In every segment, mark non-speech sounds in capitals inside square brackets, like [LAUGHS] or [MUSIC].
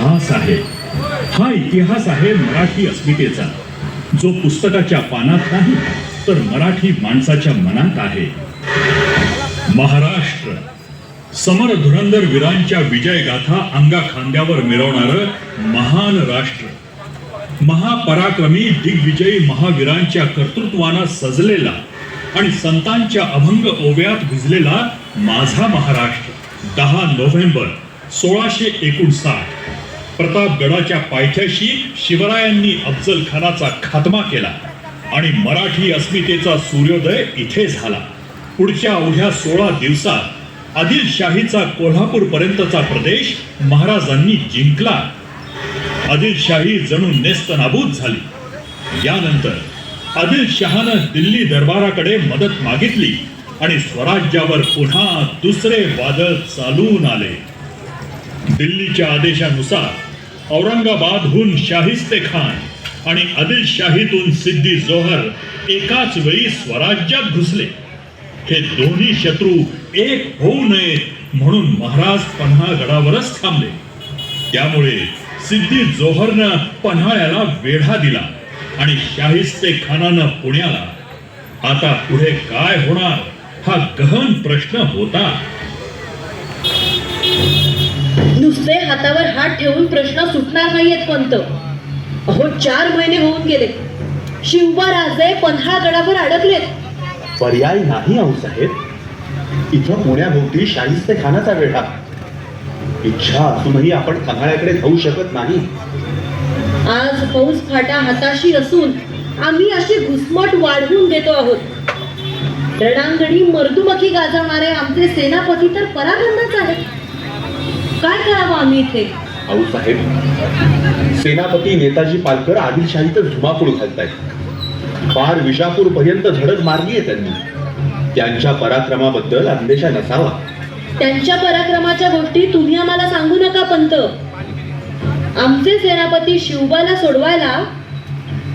इतिहास आहे. हा इतिहास आहे मराठी अस्मितेचा. जो पुस्तकाच्या पानात नाही तर मराठी माणसाच्या मनात आहे. महाराष्ट्र. समर धुरंधर वीरांच्या विजय गाथा अंगा खांद्यावर मिरवणार महान राष्ट्र. महापराक्रमी दिग्विजयी महावीरांच्या कर्तृत्वानं सजलेला आणि संतांच्या अभंग ओव्यात भिजलेला माझा महाराष्ट्र. दहा नोव्हेंबर सोळाशे एकोणसाठ. प्रतापगडाच्या पायथ्याशी शिवरायांनी अफजल खानाचा खात्मा केला आणि मराठी अस्मितेचा सूर्योदय इथे झाला. पुढच्या अवघ्या सोळा दिवसात आदिलशाहीचा कोल्हापूर पर्यंतचा प्रदेश महाराजांनी जिंकला. आदिलशाही जणू नेस्तनाबूत झाली. यानंतर आदिलशहानं दिल्ली दरबाराकडे मदत मागितली आणि स्वराज्यावर पुन्हा दुसरे वादळ चालून आले. दिल्लीच्या आदेशानुसार औरंगाबादहून शाहिस्ते खान आणि आदिलशाहीतून सिद्धी जोहर एकाच वेळी स्वराज्यात घुसले. हे दोन्ही शत्रू एक होऊ नये म्हणून महाराज पन्हाळगडावरच थांबले. त्यामुळे सिद्धी जोहरनं पन्हाळ्याला वेढा दिला आणि शाहिस्ते खानानं पुण्याला. आता पुढे काय होणार हा गहन प्रश्न होता. नुसते हातावर हात ठेवून प्रश्न सुटणार नाहीयेत पंत. अहो चार महिने होऊन गेले. शिवबा राजे पन्हाळगडावर अडकलेत. पर्याय नाही आऊसाहेब इथं पुण्याभोवती शाहिस्ते खानाचा वेढा. इच्छा असूनही आपण पन्हाळ्याकडे जाऊ शकत नाही. आज फौज फाटा हाताशी असून आम्ही अशी घुसमट वाढवून देतो आहोत. रणांगणी मर्दुमखी गाजवणारे आमचे सेनापती तर परागंदाच आहेत. काय करावं आम्ही इथे? आऊसाहेब सेनापती नेताजी पालकर आदिलशाहीतच धुमाकूळ घालतायत पार विजापूर पर्यंत झडप मारली आहे त्यांनी. त्यांच्या पराक्रमाबद्दल अंदेशा नसावा. त्यांच्या पराक्रमाच्या गोष्टी तुम्ही आम्हाला सांगू नका पंत. आमचे सेनापती शिवबाला सोडवायला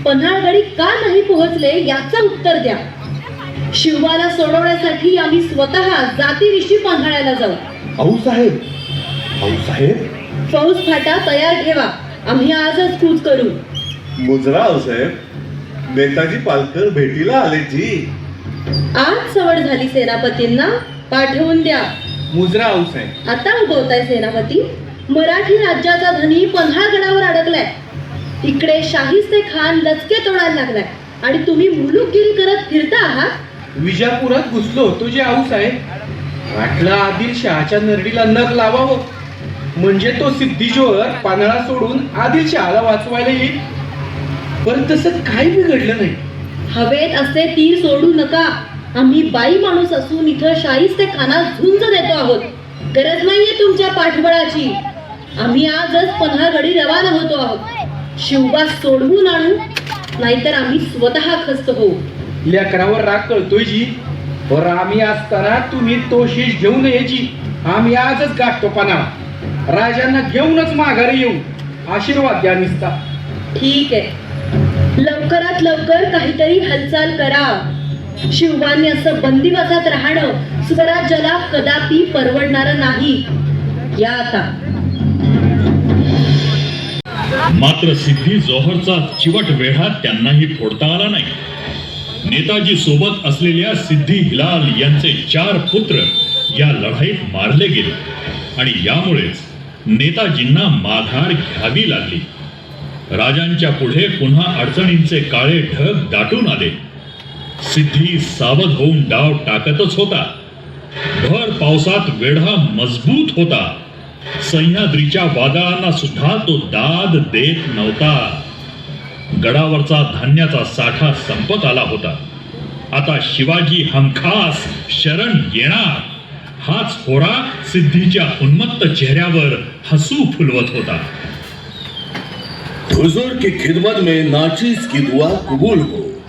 पन्हाळगडी का नाही पोहोचले याचं उत्तर द्या. शिवबाला सोडवण्यासाठी आम्ही स्वतः जातीनिशी पन्हाळ्याला जाऊ. आऊसाहेब आऊसाहेब फौज फाटा तयार ठेवा. आम्ही आजच कूच करू. मुजरा आऊसाहेब नेताजी पालकर भेटीला आले जी. आज सवड झाली सेनापतींना. पाठवून द्या. मुजरा आऊसाहेब आता उगवताय सेनापती. मराठी राज्याचा धनी पन्हाळगडावर अडकलाय. इकडे शाहिस्ते खान लचके तोडायला लागलाय. आणि तुम्ही मुलुकगिरी करत फिरता आहात? विजापुरात घुसलो होतो जे आऊसाहेब वाटलं आदिल शहाच्या नरडीला नख लावावं. म्हणजे तो सिद्धी जोहर पानळा सोडून आदिल शहाला वाचवायला येईल. पण तसं काही बिघडलं नाही. हवेत असे तीर सोडू नका. आम्ही बाई माणूस असून इथं शाहिस्ते खाना झुंज देतो आहोत. गरज नाहीये तुमच्या पाठबळाची. आम्ही आजच पन्हाळगडी रवाना होतो आहोत. शिवबा सोडवून आणू नाहीतर आम्ही स्वतः खस्त होऊ. लेकरावर राग कळतोय जी. पर आम्ही असताना तुम्ही तो शीश घेऊन यायची आम्ही आजच गाठतो पानाळा राजांना घेऊनच माघारी येऊ. आशीर्वाद द्या निसता. ठीक आहे. लवकरात लवकर काहीतरी हालचाल करा. शिवबाने असं बंदिवासात राहणं स्वराज्याला कदापि परवडणार नाही. या आता. मात्र सिद्धी जोहरचा चिवट वेढा त्यांनाही फोडता आला नाही. नेताजी सोबत असलेल्या सिद्धी हिलाल यांचे चार पुत्र या लढाईत मारले गेले. आणि यामुळेच नेताजींना माघार घ्यावी लागली. राजांच्या पुढे पुन्हा अडचणींचे काळे ढग दाटून आले. सिद्धी सावध होऊन डाव टाकतच होता. भर पावसात वेढा मजबूत होता. सह्याद्रीच्या वादळांना सुद्धा तो दाद देत नव्हता. गडावरचा धान्याचा साठा संपत आला होता. आता शिवाजी हमखास शरण येणार. हाच होरा सिद्धीच्या उन्मत्त चेहऱ्यावर हसू फुलवत होता. हुजूर की खिदमत में नाचीज की दुआ कबूल हो।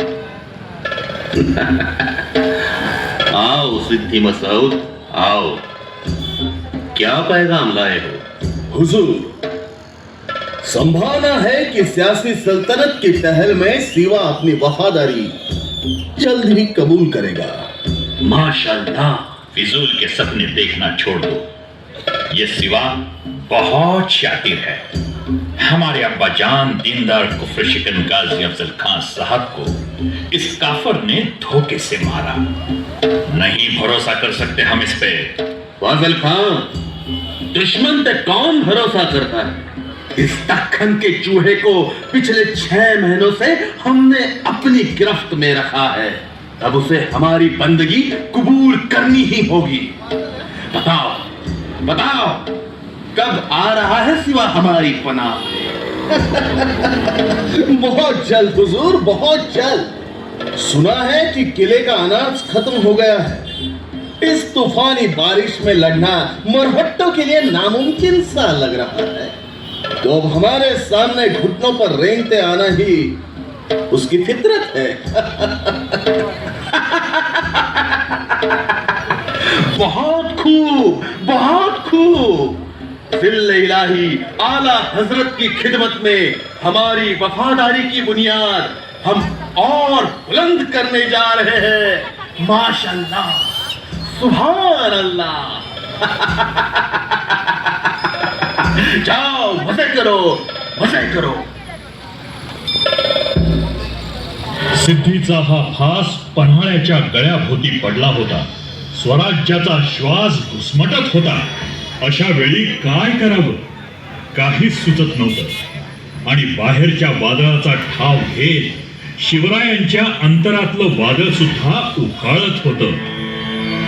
[LAUGHS] आओ सिद्धि मसऊद आओ। क्या पैगाम लाए हो? हुजूर संभावना है कि सियासी सल्तनत की पहल में सिवा अपनी वफादारी जल्द ही कबूल करेगा। माशाल्लाह फिजूल के सपने देखना छोड़ दो। ये सिवा बहुत शातिर है। हमारे अब्बा जान, दीनदार, कुफर शिकन गाजी अफजल खान साहब को इस काफर ने धोखे से मारा। नहीं भरोसा कर सकते हम इस पे। फाजल खान, दुश्मन पे कौन भरोसा करता है? इस दक्खन के चूहे को पिछले छह महीनों से हमने अपनी गिरफ्त में रखा है। अब उसे हमारी बंदगी कबूल करनी ही होगी। बताओ बताओ, कब आ रहा है सिवा हमारी पनाह? [LAUGHS] बहुत जल्द, हुजूर, बहुत जल्द। सुना है कि किले का अनाज खत्म हो गया है। इस तूफानी बारिश में लड़ना मरहट्टों के लिए नामुमकिन सा लग रहा है। तो अब हमारे सामने घुटनों पर रेंगते आना ही उसकी फितरत है। बहुत खूब बहुत खूब। दिल इलाही, आला हज़रत की खिदमत में हमारी वफादारी की बुनियाद हम और बुलंद करने जा रहे हैं। माशाल्लाह सुभान अल्लाह [LAUGHS] जाओ, मज़े करो मज़े करो। सिद्धीचा हा फास पन्हाळ्याच्या गळ्याभोवती पडला होता. स्वराज्याचा श्वास घुसमटत होता. अशा वेळी काय करावं? काहीच सुचत नव्हतं. आणि बाहेरच्या वादळाचा ठाव घेत शिवरायांच्या अंतरातलं वादळ सुद्धा उखाळत होतं.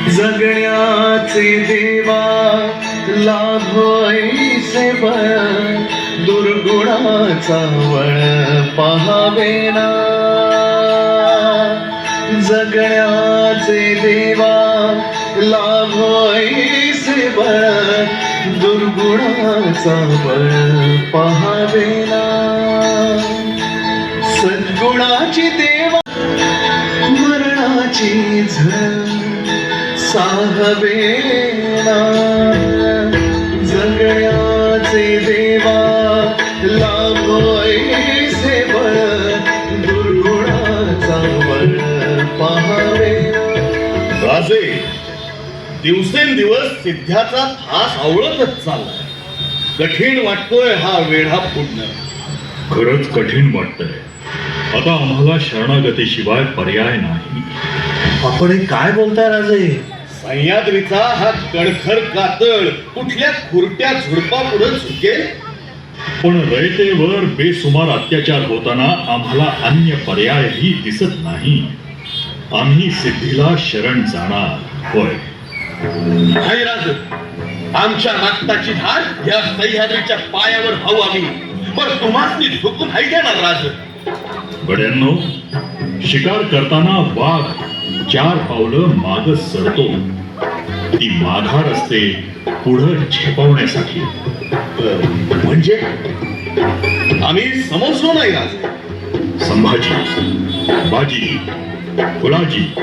जगण्याचे देवा लाभोईसे बळ दुर्गुणाचा वळ पहावेना जगण्याचे देवा लाभोईसे बळ दुर्गुणाचा बळ पहावेना सद्गुणाची देवा मरणाची झळ साहवेना दिवसेंदिवस सिद्ध्याचा फास आवळतच चाललाय. कठीण वाटतोय हा वेढा फोडणं खरंच कठीण वाटतंय. आता आम्हाला शरणागतीशिवाय पर्याय नाही. आपण हे काय बोलताय राजे? सह्याद्रीचा हा कणखर कातळ कुठल्या खुरट्या झुडपा पुढे झुकेल पण रयतेवर बेसुमार अत्याचार होताना आम्हाला अन्य पर्यायही दिसत नाही. आम्ही सिद्धीला शरण जाणार. होय. राज आमच्या रक्ताची धार या सह्याद्रीच्या पायावर हाऊ आम्ही. पण तुम्हाला झुकून देणार राज. गड्यांनो शिकार करताना वाघ चार पावलं माग सरतो. ती माघार असते पुढं झेपवण्यासाठी. म्हणजे? आम्ही समजलो नाही राज. संभाजी बाजी फुलाजी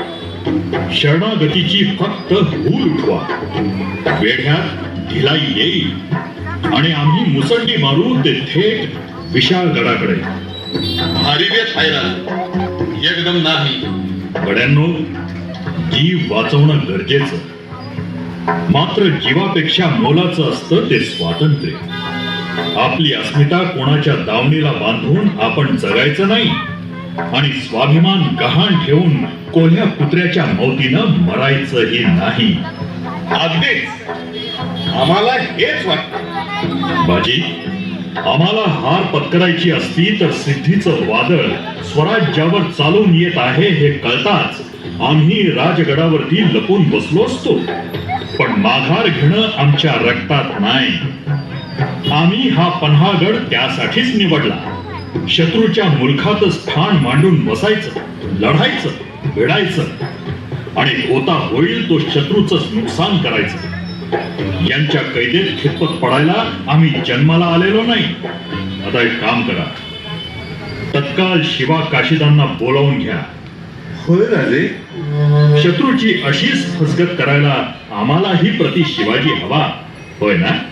शरणागतीची फक्त हूल उठवा वेढ्यात ढिलाई येईल. आणि आम्ही मुसंडी मारू ते थेट आहे राज एकदम नाही. गड्यांनो जीव वाचवणं गरजेचं. मात्र जीवापेक्षा मोलाचं असतं ते स्वातंत्र्य. आपली अस्मिता कोणाच्या दावणीला बांधून आपण जगायचं नाही. आणि स्वाभिमान गहाण ठेवून कोल्ह्या कुत्र्याच्या मौतीनं मरायचंही नाही. अगदीच. आम्हाला हेच वाटत. बाजी आम्हाला हार पत्करायची असती तर सिद्धीचं वादळ स्वराज्यावर चालून येत आहे हे कळताच आम्ही राजगडावरती लपून बसलो असतो. पण माघार घेणं आमच्या रक्तात नाही. आम्ही हा पन्हागड त्यासाठीच निवडला. शत्रूच्या मुलखातच ठाण मांडून बसायचं लढायचं भिडायचं आणि होता होईल तो शत्रूच नुकसान करायचं. यांच्या कैदेत खितपत पडायला आम्ही जन्माला आलेलो नाही. आता एक काम करा. तत्काळ शिवा काशिदांना बोलावून घ्या. होय राजे. शत्रूची अशीच फसगत करायला आम्हालाही प्रति शिवाजी हवा. होय ना?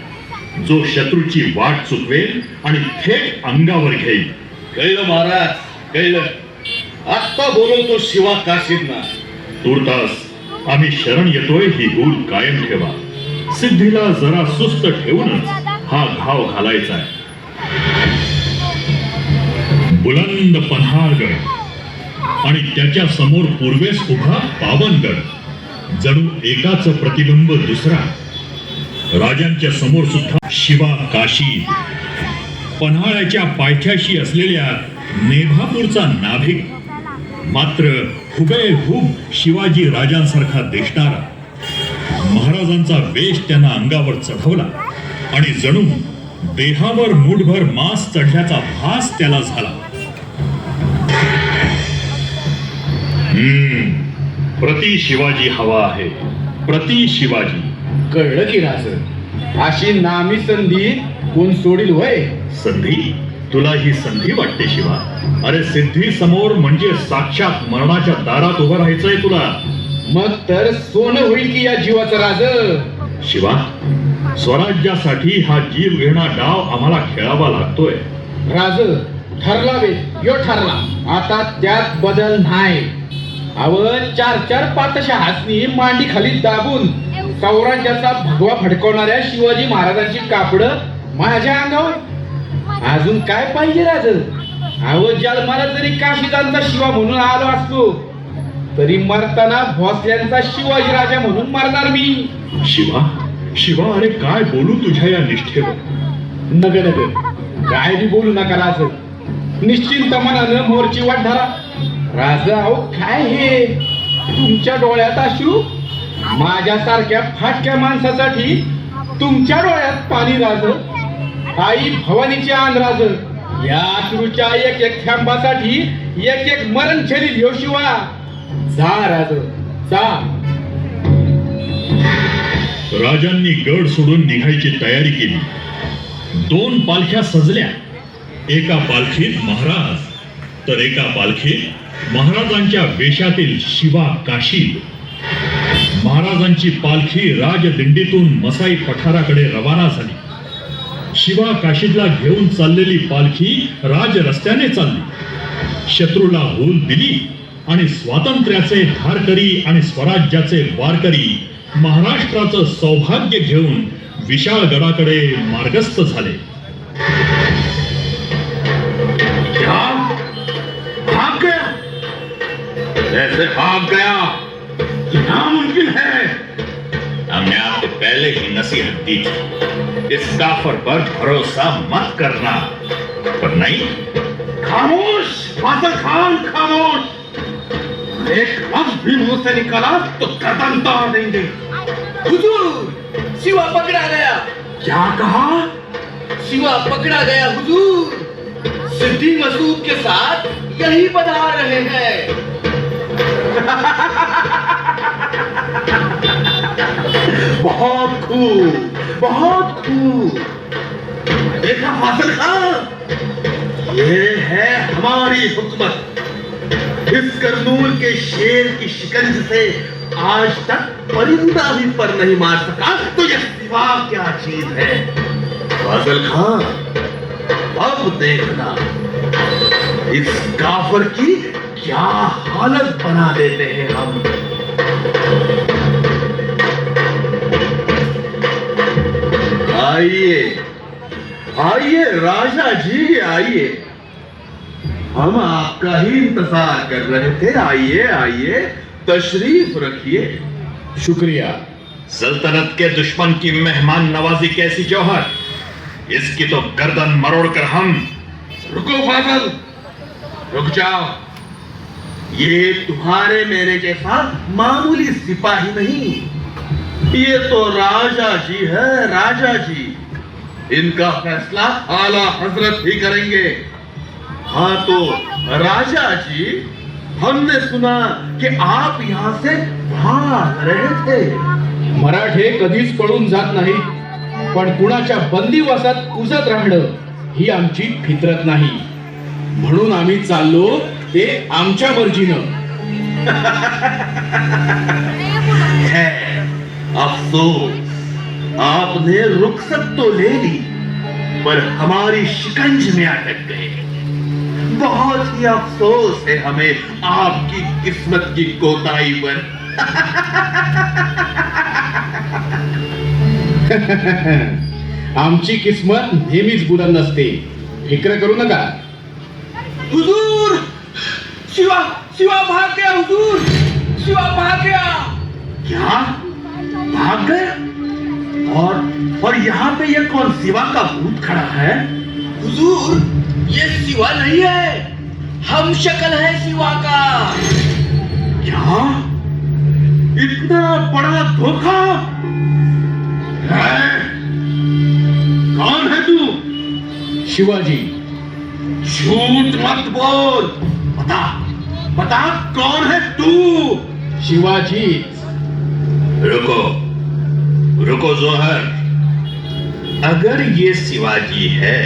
जो शत्रूची वाट चुकवेल आणि थेट अंगावर घेईल. कळलं महाराज कळलं. आत्ता बोलवतो शिवा काशीदना तुर्तास आम्ही शरण येतोय ही भूल कायम ठेवा. सिद्धीला जरा सुस्त ठेवूनच हा घाव घालायचा आहे. बुलंद पन्हाळगड आणि त्याच्यासमोर पूर्वेस उभा पावनगड. जणू एकाच प्रतिबिंब दुसरा. राजांच्या समोर सुद्धा शिवा काशी. पन्हाळ्याच्या पायथ्याशी असलेल्या नेभापूरचा नाभिक. मात्र हुबेहूब शिवाजी राजांसारखा दिसणारा. महाराजांचा वेश त्यांना अंगावर चढवला आणि जणू देहावर मूठभर मांस चढल्याचा भास त्याला झाला. हम्म प्रति शिवाजी हवा आहे प्रति शिवाजी. कळलं की राज अशी नामी संधी कोण सोडील वय संधी? तुला ही संधी वाटते शिवा. अरे सिद्धी समोर म्हणजे साक्षात मरणाच्या दारात उभं राहायचंय तुला. मग तर सोनं होईल की या जीवाचं राज? शिवा स्वराज्यासाठी हा जीव घेणा डाव आम्हाला खेळावा लागतोय. राज ठरला बे. यो ठरला. आता त्यात बदल नाही. अव चार चार पातशा हासनी मांडी खाली दाबून सौराज्याचा भगवा फडकवणाऱ्या शिवाजी महाराजांची कापड माझ्या अंगावर? अजून काय पाहिजे राज? अव जन्माला जरी काशीदांचा शिवा म्हणून आलो असतो तरी मरताना भोसल्यांचा शिवाजी राजा म्हणून मरणार मी. शिवा शिवा अरे काय बोलू तुझ्या या निष्ठेवर? नग नग काय बोलू नका राज. निश्चिंत मनानं मोरची वाट धरा. राज अहो काय हे? तुमच्या डोळ्यात अश्रू माझ्यासारख्या फाटक्या माणसासाठी तुमच्या डोळ्यात पाणी राज आई भवानीचे आन या अश्रूच्या एक एक थांबासाठी एक एक मरण शरीर ह्यो शिवा. जा राज जा. राजांनी गड सोडून निघायची तयारी केली. दोन पालख्या सजल्या. एका पालखीत महाराज तर एका पालखीत महाराजांच्या वेशातील शिवा काशी महाराजांची पालखी राजदिंडीतून मसाई पठाराकडे रवाना झाली. शिवा काशीदला घेऊन चाललेली पालखी राज रस्त्याने चालली. शत्रूला हूल दिली आणि स्वातंत्र्याचे धारकरी आणि स्वराज्याचे वारकरी महाराष्ट्राचं सौभाग्य घेऊन विशाळगडाकडे मार्गस्थ झाले. गया। नामुमकिन है। हमने आपको पहले ही नसीहत दी थी। इस काफर पर भरोसा मत करना। पर नहीं खामोश फाजल खान खामोश। एक लफ्ज भी मुँह से निकाला तो कदम तोड़ देंगे। हुजूर शिवा पकड़ा गया। क्या कहा? शिवा पकड़ा गया हुजूर। सिद्धि मसूद के साथ यही बधा रहे हैं। [LAUGHS] बहुत खूब बहुत खूब देखा फासिल खान? ये है हमारी हुकूमत। इस करनूल के शेर की शिकंज से आज तक परिंदा भी पर नहीं मार सका तो यह सिवा क्या चीज़ है? फाजिल खान, अब देखना। इस काफर की क्या हालत बना देते हैं हम? आइए। आइए राजा जी आइए। हम आपका ही इंतज़ार कर रहे थे। आइए आइए तशरीफ़ रखिए। शुक्रिया। सल्तनत के दुश्मन की मेहमान नवाजी कैसी जौहर? इसकी तो गर्दन मरोड़ कर हम रुको फाजल। रुक जाओ। ये तुम्हारे मेरे जैसा मामूली सिपाही नहीं। ये तो राजा जी है राजा जी। इनका फैसला आला हजरत ही करेंगे। हाँ तो राजा जी हमने सुना कि आप यहाँ से भाग रहे थे। मराठे कधीच पळून जात नाहीत पण कुणाच्या बंदीवासात कुजत राहणं ही आमची फितरत नाही। म्हणून आम्ही चाललो ते आमच्या मर्जीनं. है अफसोस. आपने रुखसत तो ले ली पर हमारी शिकंज में अटक गए। बहुत ही अफसोस है हमें आपकी किस्मत की कोताही पर। आमची किस्मत नेहमीच बुलंद असते. फिक्र करू नका. हुजूर! शिवा शिवा भाग गया हुजूर। शिवा भाग गया। क्या? भाग गए और और यहाँ पे ये कौन शिवा का भूत खड़ा है? हुजूर ये शिवा नहीं है। हम शक्ल है शिवा का। क्या? इतना बड़ा धोखा? है? कौन है तू? शिवाजी। झूठ मत बोल। बता। बता कौन है तू? शिवाजी। रुको। रुको जोहर। अगर ये शिवाजी है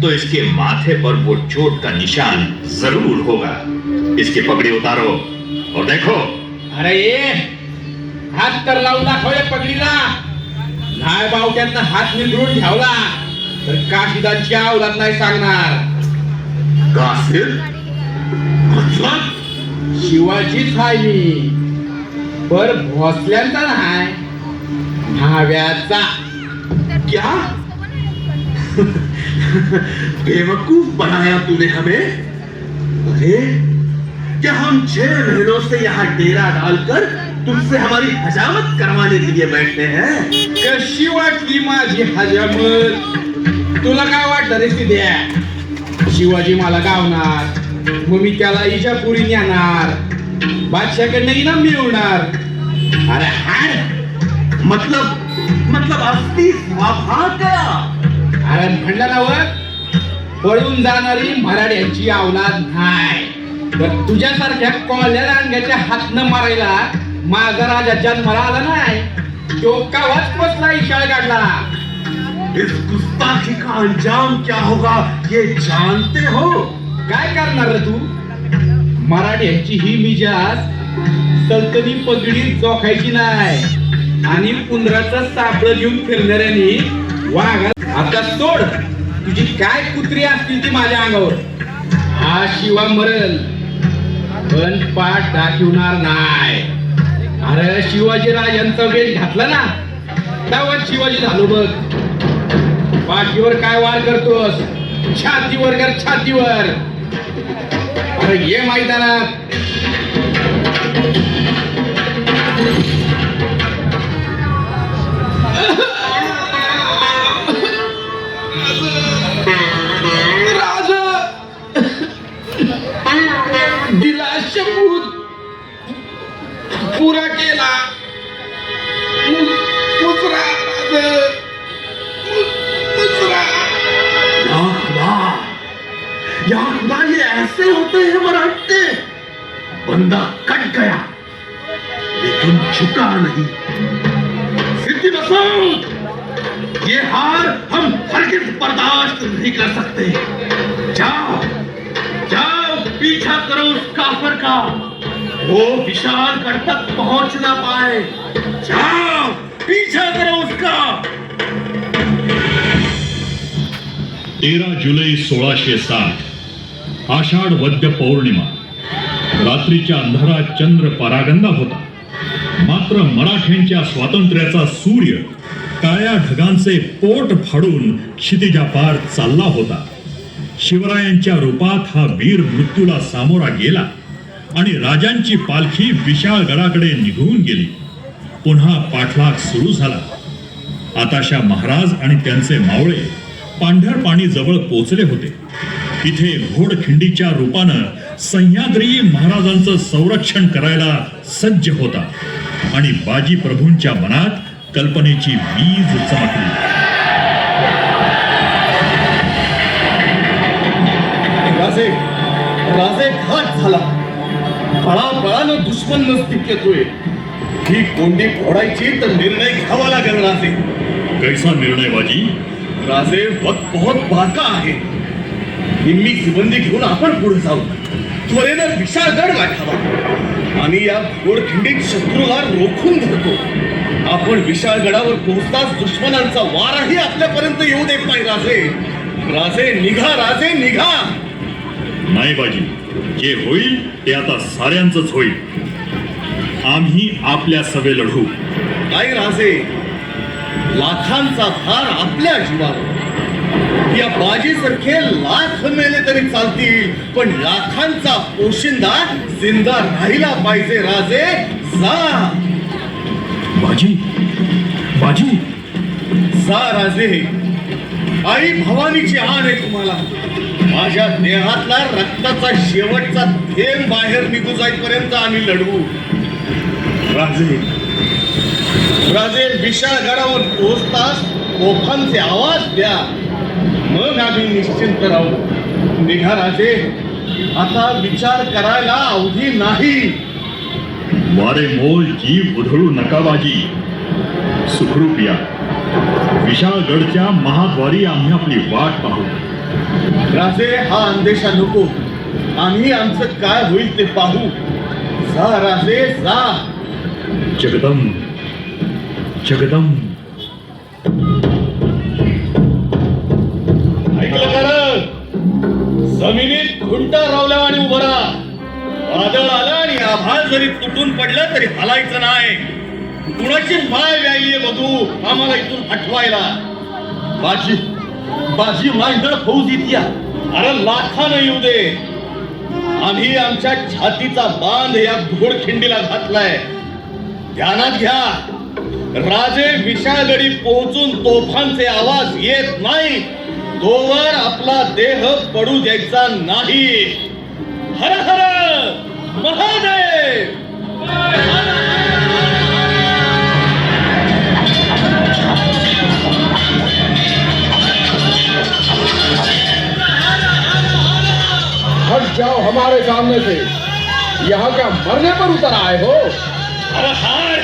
तो इसके माथे पर वो चोट का निशान ज़रूर होगा। इसकी पगड़ी उतारो और देखो। अरे ये हात तर लावून दाखवले पगडीला। नाही बावट्यातनं हात निवडून ठेवला तर काशिदांची आवलात नाही सांगणार कासिर मतलब शिवाजीच हाय मी पर भोसल्यांचा हाय भाव्याचा क्या? [LAUGHS] बेवकूफ बनाया तूने हमें? अरे क्या हम छह महीनों से यहाँ डेरा डालकर तुमसे हमारी हजामत करवाने के लिए बैठे हैं? कशी वाटली माझी हजामत? तुला काय वाटलं रे सिद्ध्या शिवाजी मला गावणार. मग मी त्याला इजापुरी नेणार. बादशाकडनं इनाम मिळवणार. अरे हाड मतलब मतलब असली अरे म्हणलं ना वर पळून जाणारी मराठ्यांची अवलाद नाही. तर तुझ्यासारख्या कोल्या रांग्याच्या हातनं मारायला माझा राजा जन्माला आला नाही. तो कावाच बसला इशाळ काढला इस गुस्ताखी का अंजाम क्या होगा ये जानते हो? काय करणार रे तू? मराठ्यांची ही मिजाज सलतनी पगडी जोखायची नाही. आणि पुनराचा सापळ घेऊन फिरणाऱ्यांनी वाघ आता सोड तुझी काय कुत्री असतील ती माझ्या अंगावर. हा शिवा मरल पण पाठ दाखवणार नाही. अरे शिवाजी राजांचा वेश घातला ना. तेव्हा शिवाजी झालो बघ. पाठीवर काय वार करतोस? छातीवर कर छातीवर. अरे ये मैदानात. राजा. दिला शपूत पुरा केला. या. ऐसे होते हैं मराठे बंदा कट गया, लेकिन झुका नहीं। सिद्धि बसंत ये हार हम हरगिज बर्दाश्त नहीं कर सकते। जाओ जाओ, पीछा करो उस काफर का। वो विशाल विशालगढ़ तक पहुँच ना पाए। जाओ, पीछा करो उसका। तेरा जुलै सोळाशे साठ आषाढ वद्य पौर्णिमा. रात्रीच्या अंधारात चंद्र परागंदा होता. मात्र मराठ्यांच्या स्वातंत्र्याचा सूर्य काळ्या ढगांचे पोट फाडून क्षितिजापार चालला होता. शिवरायांच्या रूपात हा वीर मृत्यूला सामोरा गेला आणि राजांची पालखी विशाळगडाकडे निघून गेली. पुन्हा पाठलाग सुरू झाला. आताशा महाराज आणि त्यांचे मावळे पांढरपाणी जवळ पोचले होते. तिथे घोडखिंडीच्या रूपानं सह्याद्री महाराजांचं संरक्षण करायला सज्ज होता. आणि बाजी प्रभूंच्या मनात कल्पनेची वीज चमकली. राजे राजे घात झाला. पळापळानं दुश्मन नजदीक येतोय. ही कोंडी फोडायची तर निर्णय घ्यावा लागेल राजे. कैसा निर्णय बाजी? राजे वक्त बहुत बाका आहे. निम्मी सिबंदी घेऊन आपण पुढे जाऊ. त्वरेनं विशाळगड गाठावा. आणि या घोडखिंडीत शत्रूला रोखून धरतो. आपण विशाळगडावर पोहोचताच दुश्मनांचा वाराही आपल्यापर्यंत येऊ देत नाही राजे. राजे निघा राजे निघा. नाही बाजी जे होईल ते आता साऱ्यांचंच होईल. आम्ही आपल्या सभे लढू. नाही राजे. लाखांचा भार आपल्या जीवावर. या बाजीसारखे लाख मेले तरी चालतील पण लाखांचा पोशिंदा जिंदा राहिला पाहिजे राजे जा बाजी बाजी. जा राजे आई भवानीची आण आहे तुम्हाला. माझ्या देहातला रक्ताचा शेवटचा थेंब बाहेर निघू जाईपर्यंत आम्ही लढवू. राजे. राजे विशाळगडावर पोहोचताच तोफांचे आवाज द्या. मग आम्ही निश्चिंत राहू निघा राजे आता विचार करायला अवधी नाही. वारे मोल जीव उधळू नका बाजी. सुखरूप या विशाळगडच्या महाद्वारी आम्ही आपली वाट पाहू. राजे हा अंदेशा नको. आम्ही आमचं काय होईल ते पाहू. जा राजे जा. जगदम जगदम जमिनीत खुंटा आणि उभं राहा. वादळ आलं आणि आभाळ जरी तुटून पडलं तरी हलायचं नाही. कुणाची माय व्यायलीये बघू आम्हाला इथून हटवायला. बाजी बाजी मांडळ फौज इतिया अरे लाखानं येऊ दे. आम्ही आमच्या छातीचा बांध या घोडखिंडीला घातलाय. ध्यानात घ्या. राजे विशाळगडी पोहोचून तोफांचे आवाज येत नाहीत. तोवर आपला देह पडू द्यायचा नाही. हर हर महादेव. हट जाओ हमारे सामने से। यहाँ क्या मरने पर उतर आए हो। अरे हार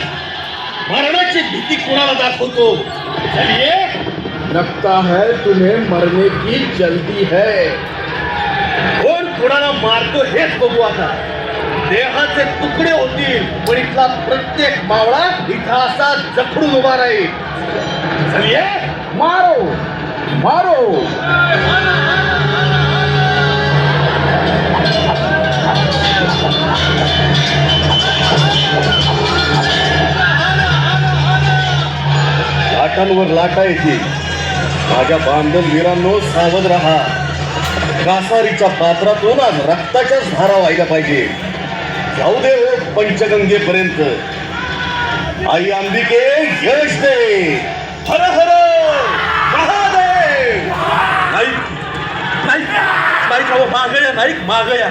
मरणाची भीती कुणाला दाखवतो? चलिए रखता है तुम्हें मरने की जल्दी है। कोण कुणाला मारतो हेच बघू आता। देहाचे तुकडे होतील पण इथला प्रत्येक मावळा इथं असा जखडून उभा राहील. चलिए मारो मारो. लाटांवर लाटा येतील. माझ्या बांधव वीरांनो सावध राहा. कासारीच्या पात्रातून आज रक्ताच्याच धारा व्हायला पाहिजे. जाऊ दे हो पंचगंगेपर्यंत. आई अंबिके यश दे. हर हर महादेव. नाईक नाईक नाईक अहो मागया नाईक मागया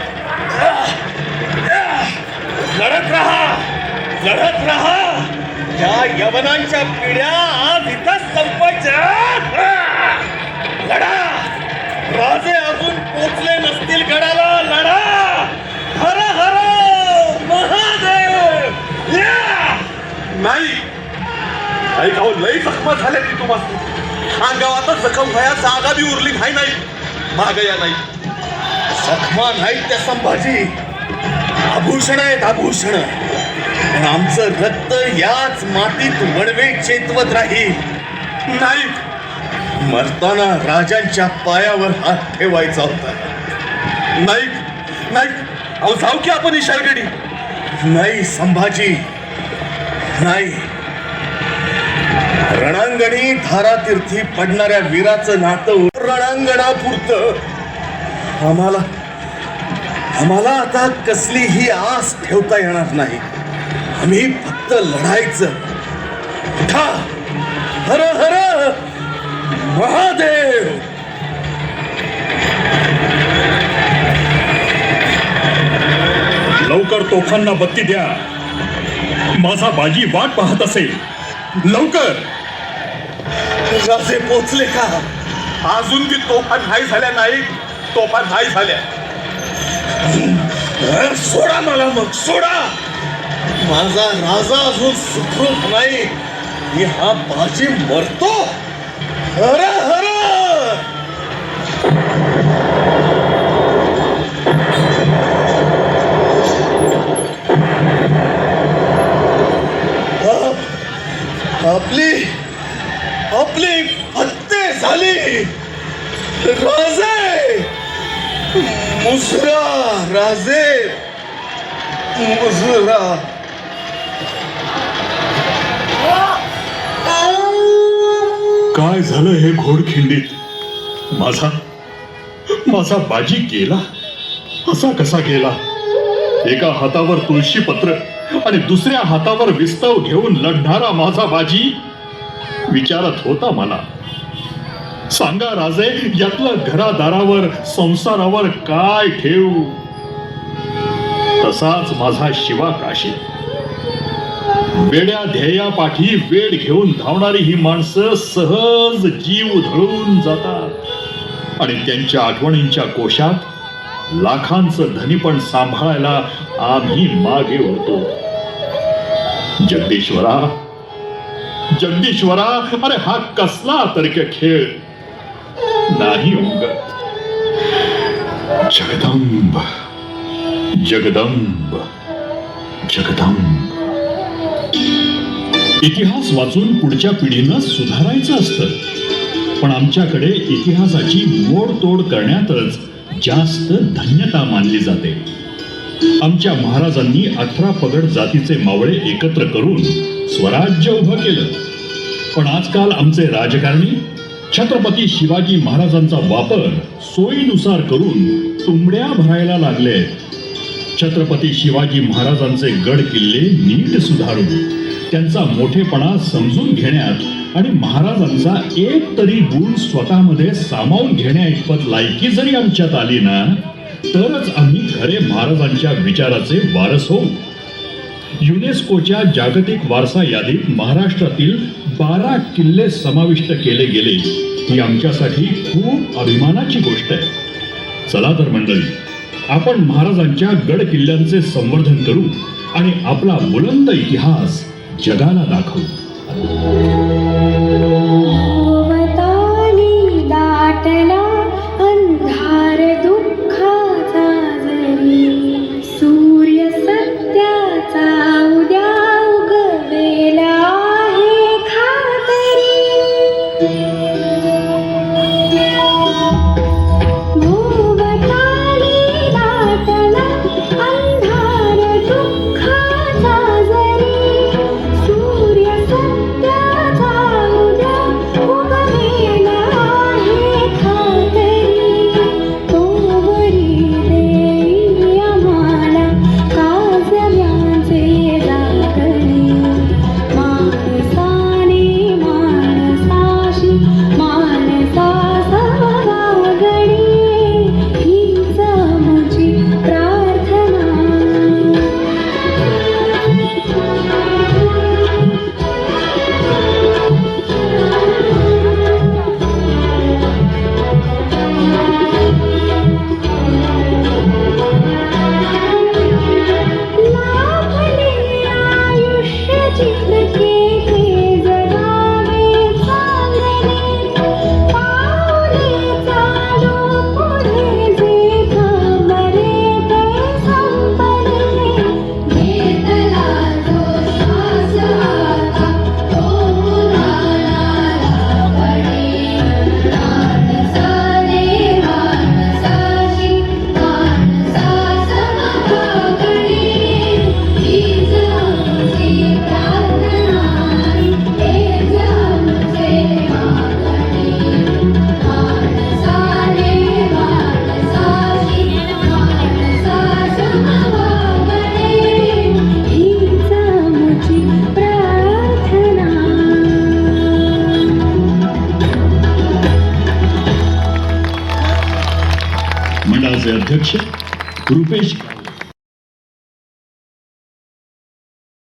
लढत राहा लढत राहा. या यवनांच्या पिढ्या आज इथं संपायच्या. लढा! राजे अजून पोचले नसतील गडाला लढा! हर हर महादेव! या! नाही! नाही अहो लई जखमा झाल्या की तुम्हाला अंगावाचा जखम व्हाया जागा बी उरली नाही नाही. मागया नाही. जखमा नाही त्या संभाजी. आभूषण आहेत आभूषण. पण आमचं रक्त याच मातीत वणवे चेतवत राहील. नाही. मरताना राजांच्या पायावर हात ठेवायचा होता. नाईक नाईक अहो जाऊ की आपण इशारगडी. नाही संभाजी. नाही. रणांगणी धारातीर्थी पडणाऱ्या वीराचं नातं रणांगणापुरतं. आम्हाला आम्हाला आता कसलीही आस ठेवता येणार नाही. आम्ही फक्त लढायचं. उठा. हर हर. महादेव! लवकर तोफांना बत्ती द्या. माझा बाजी वाट पाहत असेल. लवकर! राजे पोचले का? अजून ती तोफा नाही झाल्या नाही तोफा नाही झाल्या. सोडा मला मग सोडा! माझा राजा अजून सुखरूप नाही. मी हा बाजी मरतो? हर हर! आप- आपली आपली हत्ते झाली! राजे! मुसरा राजे! मुसरा झालं हे घोडखिंडीत माझा माझा बाजी गेला? असा कसा गेला? एका हातावर तुळशी पत्र आणि दुसऱ्या हातावर विस्तव घेऊन लढणारा माझा बाजी विचारत होता मला. सांगा राजे यातलं घरादारावर संसारावर काय ठेवू? तसाच माझा शिवा काशी वेड्या ध्येयापाठी वेड घेऊन धावणारी ही माणसं सहज जीव धळून जातात. आणि त्यांच्या आठवणींच्या कोशात लाखांचं धनीपण सांभाळायला आम्ही मागे होतो. जगदीश्वरा जगदीश्वरा अरे हा कसला तर्क खेळ? नाही उंग. जगदंब जगदंब जगदंब. इतिहास वाचून पुढच्या पिढीनं सुधारायचं असतं. पण आमच्याकडे इतिहासाची मोडतोड करण्यातच जास्त धन्यता मानली जाते. आमच्या महाराजांनी अठरा पगड जातीचे मावळे एकत्र करून स्वराज्य उभं केलं. पण आजकाल आमचे राजकारणी छत्रपती शिवाजी महाराजांचा वापर सोयीनुसार करून तुंबड्या भरायला लागले. छत्रपती शिवाजी महाराजांचे गड किल्ले नीट सुधारून त्यांचा मोठेपणा समजून घेण्यात आणि महाराजांचा एक तरी गुण स्वतःमध्ये सामावून घेण्याइतपत लायकी जरी आमच्यात आली ना तरच आम्ही खरे महाराजांच्या विचाराचे वारस होऊ. युनेस्कोच्या जागतिक वारसा यादीत महाराष्ट्रातील बारा किल्ले समाविष्ट केले गेले ही आमच्यासाठी खूप अभिमानाची गोष्ट आहे. चला तर मंडळी आपण महाराजांच्या गड किल्ल्यांचे संवर्धन करू आणि आपला बुलंद इतिहास जगाला दाखवू.